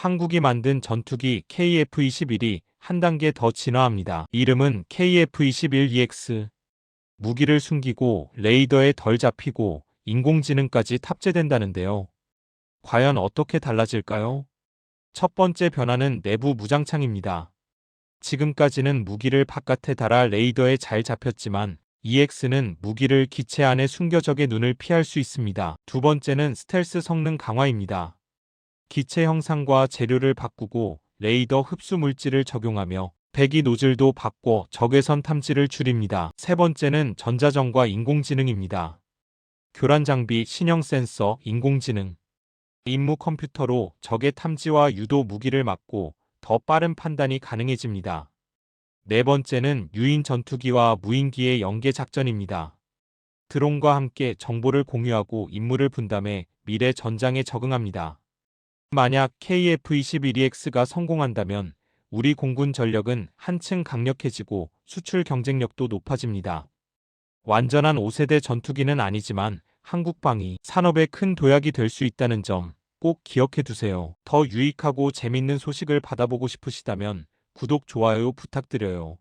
한국이 만든 전투기 KF-21이 한 단계 더 진화합니다. 이름은 KF-21EX. 무기를 숨기고 레이더에 덜 잡히고 인공지능까지 탑재된다는데요. 과연 어떻게 달라질까요? 첫 번째 변화는 내부 무장창입니다. 지금까지는 무기를 바깥에 달아 레이더에 잘 잡혔지만 EX는 무기를 기체 안에 숨겨 적의 눈을 피할 수 있습니다. 두 번째는 스텔스 성능 강화입니다. 기체 형상과 재료를 바꾸고 레이더 흡수 물질을 적용하며 배기 노즐도 바꿔 적외선 탐지를 줄입니다. 세 번째는 전자전과 인공지능입니다. 교란 장비, 신형 센서, 인공지능, 임무 컴퓨터로 적의 탐지와 유도 무기를 막고 더 빠른 판단이 가능해집니다. 네 번째는 유인 전투기와 무인기의 연계 작전입니다. 드론과 함께 정보를 공유하고 임무를 분담해 미래 전장에 적응합니다. 만약 KF-21EX가 성공한다면 우리 공군 전력은 한층 강력해지고 수출 경쟁력도 높아집니다. 완전한 5세대 전투기는 아니지만 한국방위 산업에 큰 도약이 될 수 있다는 점 꼭 기억해 두세요. 더 유익하고 재밌는 소식을 받아보고 싶으시다면 구독, 좋아요 부탁드려요.